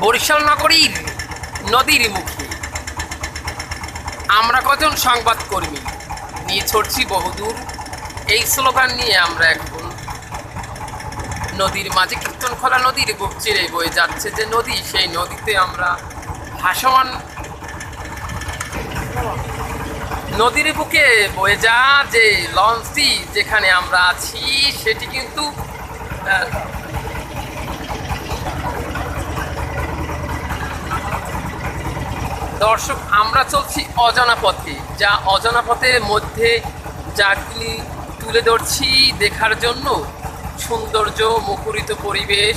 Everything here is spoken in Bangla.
বরিশাল নগরীর নদীর মুখে আমরা কজন সংবাদকর্মী? নিয়ে ছড়ছি বহুদূর। এই স্লোগান নিয়ে আমরা এখন নদীর মাঝে কীর্তন খোলা নদীর বুক চিরে বয়ে যাচ্ছে যে নদী, সেই নদীতে আমরা ভাসমান নদীর বুকে বয়ে যা যে লঞ্চটি যেখানে আমরা আছি, সেটি কিন্তু দর্শক, আমরা চলছি অজানা পথে। যা অজানা পথের মধ্যে যাগুলি তুলে ধরছি দেখার জন্য। সৌন্দর্য মুখরিত পরিবেশ।